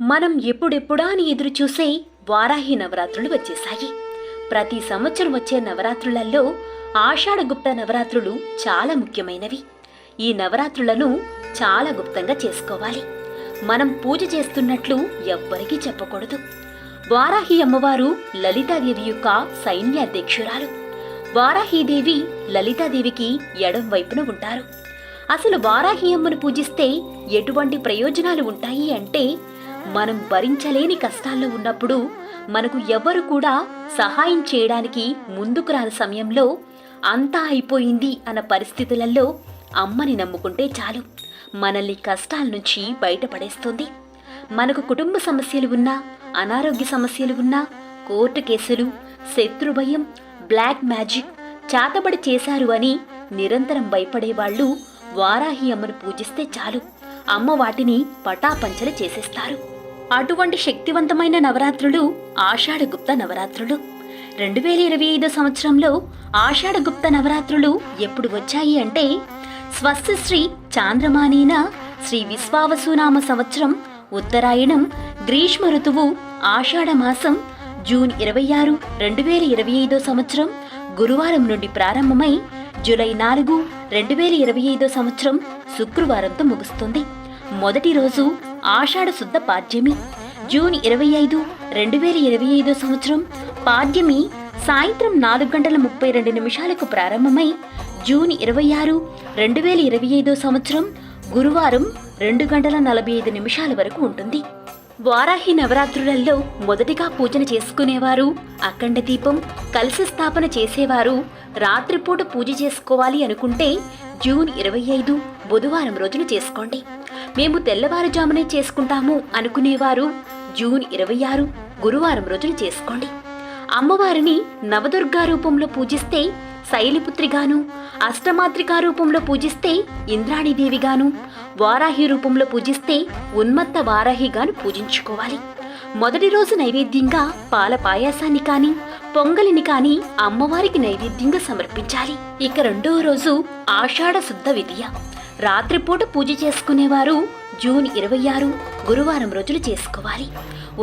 మనం ఎప్పుడెప్పుడా అని ఎదురు చూసే వారాహి నవరాత్రులు వచ్చేశాయి. ప్రతి సంవత్సరం వచ్చే నవరాత్రులలో ఆషాఢగుప్త నవరాత్రులు చాలా ముఖ్యమైనవి. ఈ నవరాత్రులను చాలా గుప్తంగా చేసుకోవాలి. మనం పూజ చేస్తున్నట్లు ఎవ్వరికీ చెప్పకూడదు. వారాహి అమ్మవారు లలితాదేవి యొక్క సైన్యాధ్యక్షురాలు వారాహీదేవి లలితాదేవికి ఎడం వైపున ఉంటారు. అసలు వారాహి అమ్మను పూజిస్తే ఎటువంటి ప్రయోజనాలు ఉంటాయి అంటే మనం భరించలేని కష్టాల్లో ఉన్నప్పుడు మనకు ఎవరు కూడా సహాయం చేయడానికి ముందుకు రాని సమయంలో అంతా అయిపోయింది అన్న పరిస్థితులలో అమ్మని నమ్ముకుంటే చాలు. మనల్ని కష్టాల నుంచి బయటపడేస్తుంది. మనకు కుటుంబ సమస్యలు ఉన్నా అనారోగ్య సమస్యలు ఉన్నా కోర్టు కేసులు శత్రుభయం బ్లాక్ మ్యాజిక్ చాతబడి చేశారు అని నిరంతరం భయపడేవాళ్ళు వారాహి అమ్మను పూజిస్తే చాలు. అమ్మ వాటిని పటాపంచలు చేసేస్తారు. అటువంటి శక్తివంతమైన నవరాత్రులు ఆషాఢగుప్త నవరాత్రులు. రెండు వేల ఇరవై ఐదు సంవత్సరంలో ఆషాఢగుప్త నవరాత్రులు ఎప్పుడు వచ్చాయి అంటే స్వస్తి శ్రీ చాంద్రమానీన శ్రీ విశ్వావసునామ సంవత్సరం ఉత్తరాయణం గ్రీష్మ ఋతువు ఆషాఢ మాసం జూన్ ఇరవై ఆరు రెండు వేల ఇరవై ఐదో సంవత్సరం గురువారం నుండి ప్రారంభమై జూలై నాలుగు రెండు వేల ఇరవై ఐదో సంవత్సరం శుక్రవారంతో ముగుస్తుంది. మొదటి రోజు ఆషాఢ శుద్ధ పాడ్యమి జూన్ ఇరవై ఐదు రెండు వేల ఇరవై ఐదో సంవత్సరం. పాడ్యమి సాయంత్రం నాలుగు గంటల ముప్పై రెండు నిమిషాలకు ప్రారంభమై జూన్ ఇరవై ఆరు రెండు వేల ఇరవై ఐదో సంవత్సరం గురువారం రెండు గంటల నలభై ఐదు నిమిషాల వరకు ఉంటుంది. వారాహి నవరాత్రులలో మొదటిగా పూజన చేసుకునేవారు అఖండ దీపం కలశ స్థాపన చేసేవారు రాత్రిపూట పూజ చేసుకోవాలి అనుకుంటే జూన్ ఇరవై ఐదు బుధవారం రోజున చేసుకోండి. మేము తెల్లవారుజామునే చేసుకుంటాము అనుకునేవారు. జూన్ ఇరవై ఆరు గురువారం రోజున చేసుకోండి. అమ్మవారిని నవదుర్గా రూపంలో పూజిస్తే శైలిపుత్రిగాను అష్టమాత్రికా రూపంలో పూజిస్తే ఇంద్రాణిదేవిగాను వారాహి రూపంలో పూజిస్తే ఉన్మత్త వారాహిగాను పూజించుకోవాలి. మొదటి రోజు నైవేద్యంగా పాల పాయాసాన్ని కాని పొంగలిని కాని అమ్మవారికి నైవేద్యంగా సమర్పించాలి. ఇక రెండో రోజు ఆషాఢ శుద్ధ విద్య రాత్రిపూట పూజ చేసుకునేవారు జూన్ ఇరవై ఆరు గురువారం రోజులు చేసుకోవాలి.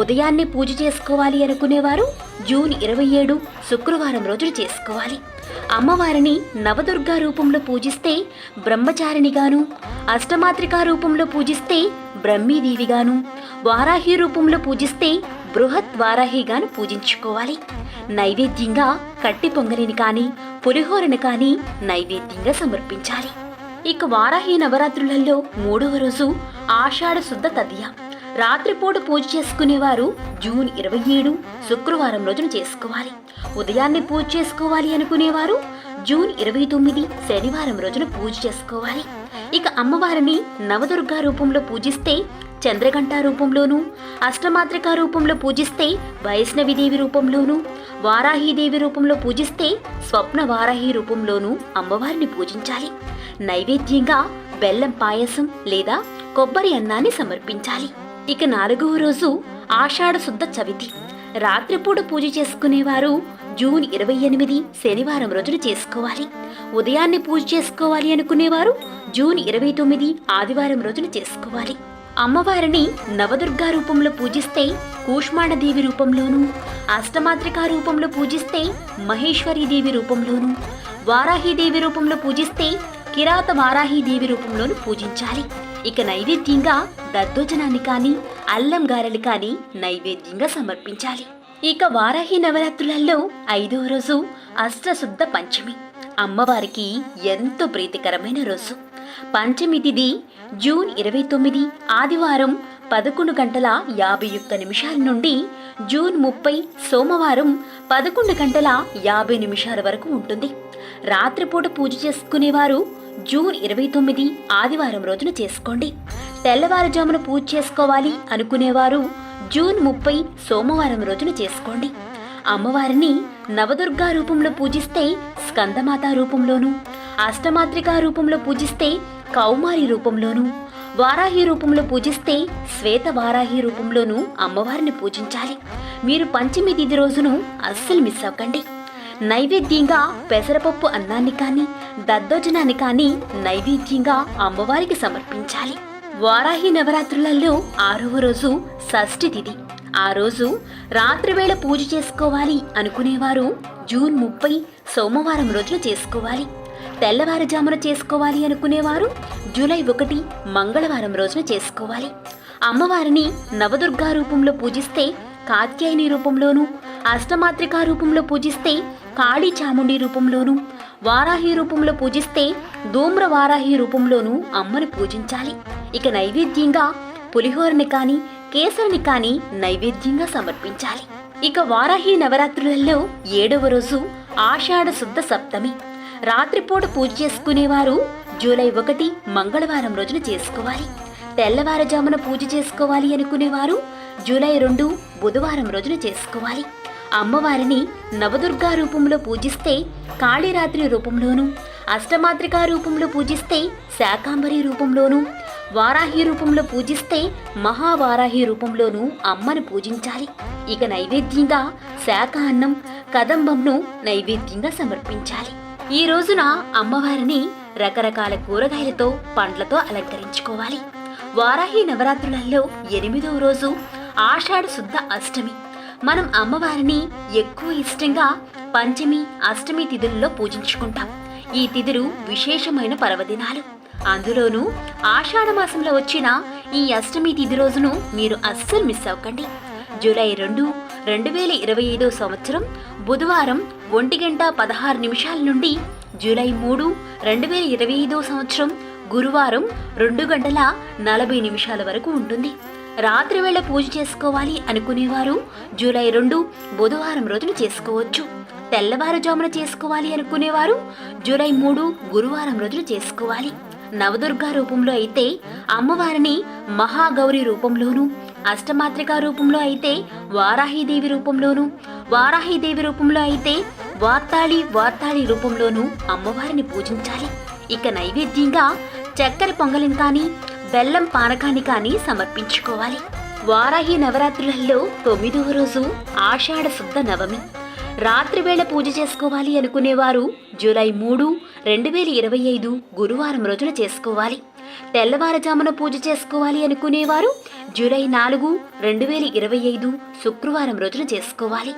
ఉదయాన్నే పూజ చేసుకోవాలి అనుకునేవారు జూన్ ఇరవై ఏడు శుక్రవారం రోజులు చేసుకోవాలి. అమ్మవారిని నవదుర్గా రూపంలో పూజిస్తే బ్రహ్మచారిణిగాను అష్టమాత్రికా రూపంలో పూజిస్తే బ్రహ్మీదేవిగాను వారాహి రూపంలో పూజిస్తే బృహత్ వారాహిగాను పూజించుకోవాలి. నైవేద్యంగా కట్టి పొంగలిని కానీ పులిహోరను కానీ నైవేద్యంగా సమర్పించాలి. ఇక వారాహి నవరాత్రులలో మూడవ రోజు ఆషాఢ శుద్ధ తదియ. రాత్రిపూట పూజ చేసుకునేవారు జూన్ ఇరవై ఏడు శుక్రవారం రోజున చేసుకోవాలి. ఉదయాన్నే పూజ చేసుకోవాలి అనుకునేవారు జూన్ ఇరవై తొమ్మిది శనివారం రోజున పూజ చేసుకోవాలి. ఇక అమ్మవారిని నవదుర్గా రూపంలో పూజిస్తే చంద్రగంట రూపంలోను అష్టమాత్రిక రూపంలో పూజిస్తే వైష్ణవిదేవి రూపంలోను వారాహీదేవి రూపంలో పూజిస్తే స్వప్న వారాహి రూపంలోనూ అమ్మవారిని పూజించాలి. నైవేద్యంగా బెల్లం పాయసం లేదా కొబ్బరి అన్నాన్ని సమర్పించాలి. ఇక నాలుగవ రోజు ఆషాఢ శుద్ధ చవితి. రాత్రిపూట పూజ చేసుకునేవారు జూన్ ఇరవై ఎనిమిది శనివారం రోజున చేసుకోవాలి. ఉదయాన్నే పూజ చేసుకోవాలి అనుకునేవారు జూన్ ఇరవై తొమ్మిది ఆదివారం రోజున చేసుకోవాలి. అమ్మవారిని నవదుర్గా రూపంలో పూజిస్తే కూష్మాణదేవి రూపంలోను అష్టమాత్రికా రూపంలో పూజిస్తే మహేశ్వరీదేవి రూపంలోను వారాహీదేవి రూపంలో పూజిస్తే కిరాత వారాహీదేవి రూపంలోను పూజించాలి. ఇక నైవేద్యంగా దద్దోజనాన్ని కానీ అల్లం గారెలు కానీ నైవేద్యంగా సమర్పించాలి. ఇక వారాహి నవరాత్రులలో ఐదవ రోజు అష్టశుద్ధ పంచమి. అమ్మవారికి ఎంతో ప్రీతికరమైన రోజు. పంచమి తిథి జూన్ ఇరవై తొమ్మిది ఆదివారం పదకొండు గంటల యాభై ఒక్క నిమిషాల నుండి జూన్ ముప్పై సోమవారం పదకొండు గంటల యాభై నిమిషాల వరకు ఉంటుంది. రాత్రిపూట పూజ చేసుకునేవారు జూన్ ఇరవై తొమ్మిది ఆదివారం రోజున చేసుకోండి. తెల్లవారుజామున పూజ చేసుకోవాలి అనుకునేవారు జూన్ ముప్పై సోమవారం రోజున చేసుకోండి. అమ్మవారిని నవదుర్గా రూపంలో పూజిస్తే స్కందమాత రూపంలోను అష్టమాత్రికా రూపంలో పూజిస్తే కౌమారి రూపంలోను వారాహి రూపంలో పూజిస్తే శ్వేత వారాహి రూపంలోనూ అమ్మవారిని పూజించాలి. మీరు పంచమి తిథి రోజును అస్సలు మిస్ అవ్వకండి. నైవేద్యంగా పెసరపప్పు అన్నాన్ని కానీ దద్దోజనాన్ని కానీ నైవేద్యంగా అమ్మవారికి సమర్పించాలి. వారాహి నవరాత్రులలో ఆరవ రోజు షష్ఠి తిథి. ఆ రోజు రాత్రివేళ పూజ చేసుకోవాలి అనుకునేవారు జూన్ ముప్పై సోమవారం రోజున చేసుకోవాలి. తెల్లవారుజామున చేసుకోవాలి అనుకునేవారు జూలై ఒకటి మంగళవారం రోజున చేసుకోవాలి. అమ్మవారిని నవదుర్గా రూపంలో పూజిస్తే కాత్యాయని రూపంలోనూ అష్టమాత్రికా రూపంలో పూజిస్తే కాళీ చాముండి రూపంలోనూ వారాహి రూపంలో పూజిస్తే ధూమ్ర వారాహి రూపంలోనూ అమ్మను పూజించాలి. ఇక నైవేద్యంగా పులిహోరని కానీ కేసరిని కానీ నైవేద్యంగా సమర్పించాలి. ఇక వారాహి నవరాత్రులలో ఏడవ రోజు ఆషాఢ శుద్ధ సప్తమి. రాత్రిపూట పూజ చేసుకునేవారు జూలై ఒకటి మంగళవారం రోజున చేసుకోవాలి. తెల్లవారుజామున పూజ చేసుకోవాలి అనుకునేవారు జూలై రెండు బుధవారం రోజున చేసుకోవాలి. అమ్మవారిని నవదుర్గా రూపంలో పూజిస్తే కాళీరాత్రి రూపంలోనూ అష్టమాత్రికా రూపంలో పూజిస్తే శాకాంబరి రూపంలోనూ వారాహి రూపంలో పూజిస్తే మహావారాహి రూపంలోనూ అమ్మను పూజించాలి. ఇక నైవేద్యంగా శాఖ అన్నం కదంబంను నైవేద్యంగా సమర్పించాలి. ఈ రోజున అమ్మవారిని రకరకాల కూరగాయలతో పండ్లతో అలంకరించుకోవాలి. వారాహి నవరాత్రులలో ఎనిమిదవ రోజు ఆషాఢ శుద్ధ అష్టమి. మనం అమ్మవారిని ఎక్కువ ఇష్టంగా పంచమి అష్టమి తిథుల్లో పూజించుకుంటాం. ఈ తిథులు విశేషమైన పర్వదినాలు. అందులోనూ ఆషాఢ మాసంలో వచ్చిన ఈ అష్టమి తిథి రోజును మీరు అస్సలు మిస్ అవ్వకండి. జూలై రెండు రెండు వేల ఇరవై ఐదో సంవత్సరం బుధవారం ఒంటి గంట పదహారు నిమిషాల నుండి జూలై మూడు రెండు వేల ఇరవై ఐదో సంవత్సరం గురువారం రెండు గంటల నలభై నిమిషాల వరకు ఉంటుంది. రాత్రి వేళ పూజ చేసుకోవాలి అనుకునేవారు. జూలై రెండు బుధవారం రోజున చేసుకోవచ్చు. తెల్లవారుజామున చేసుకోవాలి అనుకునేవారు. జూలై మూడు గురువారం రోజున చేసుకోవాలి. నవదుర్గా రూపంలో అయితే అమ్మవారిని మహాగౌరి రూపంలోనూ అష్టమాత్రికా రూపంలో అయితే వారాహిదేవి రూపంలోనూ వారాహిదేవి రూపంలో అయితే వార్తాళి వార్తాళి రూపంలోనూ అమ్మవారిని పూజించాలి. ఇక నైవేద్యంగా చక్కెర పొంగలిని కానీ బెల్లం పానకాన్ని కానీ సమర్పించుకోవాలి. వారాహి నవరాత్రులలో తొమ్మిదవ రోజు ఆషాఢ శుద్ధ నవమి. రాత్రివేళ పూజ చేసుకోవాలి అనుకునేవారు జూలై మూడు రెండు వేల ఇరవై ఐదు గురువారం రోజున చేసుకోవాలి. తెల్లవారుజామున పూజ చేసుకోవాలి అనుకునేవారు జూలై నాలుగు రెండు వేల ఇరవై ఐదు శుక్రవారం రోజున చేసుకోవాలి.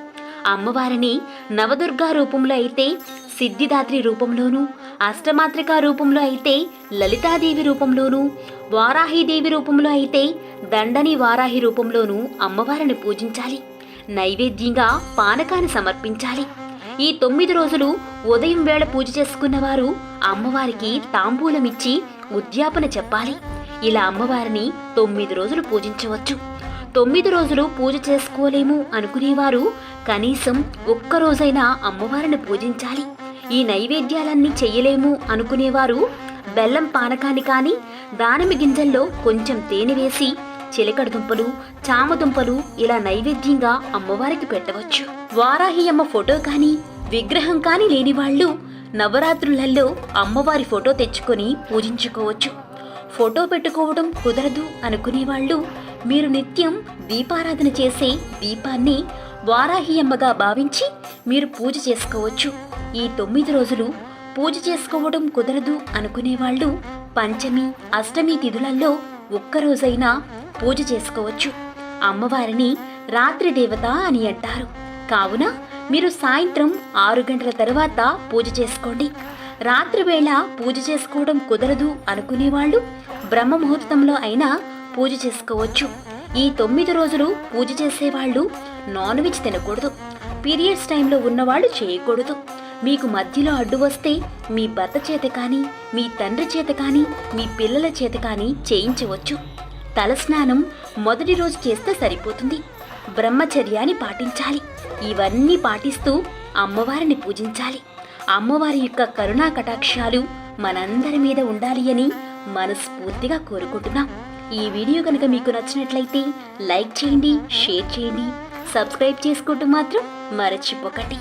అమ్మవారిని నవదుర్గా రూపంలో అయితే సిద్ధిదాత్రి రూపంలోనూ అష్టమాత్రికా రూపంలో అయితే లలితాదేవి రూపంలోనూ వారాహిదేవి రూపంలో అయితే దండని వారాహి రూపంలోనూ అమ్మవారిని పూజించాలి. నైవేద్యంగా పానకాన్ని సమర్పించాలి. ఈ తొమ్మిది రోజులు ఉదయం వేళ పూజ చేసుకున్నవారు అమ్మవారికి తాంబూలమిచ్చి ఉద్యాపన చెప్పాలి. ఇలా అమ్మవారిని తొమ్మిది రోజులు పూజించవచ్చు. తొమ్మిది రోజులు పూజ చేసుకోలేము అనుకునేవారు. కనీసం ఒక్క రోజైనా అమ్మవారిని పూజించాలి. ఈ నైవేద్యాలన్నీ చెయ్యలేము అనుకునేవారు. బెల్లం పానకాన్ని కానీ దానిమ్మ గింజల్లో కొంచెం తేనె వేసి చిలకడ దుంపలు చామ దుంపలు ఇలా నైవేద్యంగా అమ్మవారికి పెట్టవచ్చు. వారాహి అమ్మ ఫోటో కానీ విగ్రహం కానీ లేని వాళ్ళు నవరాత్రులలో అమ్మవారి ఫోటో తెచ్చుకొని పూజించుకోవచ్చు. ఫోటో పెట్టుకోవడం కుదరదు అనుకునే వాళ్ళు మీరు నిత్యం దీపారాధన చేసే దీపాన్ని వారాహి అమ్మగా భావించి మీరు పూజ చేసుకోవచ్చు. ఈ తొమ్మిది రోజులు పూజ చేసుకోవడం కుదరదు అనుకునేవాళ్ళు పంచమి అష్టమి తిథులలో ఒక్కరోజైనా పూజ చేసుకోవచ్చు. అమ్మవారిని రాత్రి దేవత అని అంటారు. కావున మీరు సాయంత్రం ఆరు గంటల తర్వాత పూజ చేసుకోండి. రాత్రి వేళ పూజ చేసుకోవడం కుదరదు అనుకునేవాళ్ళు బ్రహ్మ ముహూర్తంలో అయినా పూజ చేసుకోవచ్చు. ఈ తొమ్మిది రోజులు పూజ చేసేవాళ్ళు నాన్ వెజ్ తినకూడదు. పీరియడ్స్ టైంలో ఉన్నవాళ్ళు చేయకూడదు. మీకు మధ్యలో అడ్డు వస్తే మీ భర్త చేత కానీ మీ తండ్రి చేత కానీ మీ పిల్లల చేత కానీ చేయించవచ్చు. తలస్నానం మొదటి రోజు చేస్తే సరిపోతుంది. బ్రహ్మచర్యాన్ని పాటించాలి. ఇవన్నీ పాటిస్తూ అమ్మవారిని పూజించాలి. అమ్మవారి యొక్క కరుణా కటాక్షాలు మనందరి మీద ఉండాలి అని మనస్ఫూర్తిగా కోరుకుంటున్నాం. ఈ వీడియో కనుక మీకు నచ్చినట్లయితే లైక్ చేయండి షేర్ చేయండి సబ్స్క్రైబ్ చేసుకుంటూ మాత్రం మరచిపోకండి.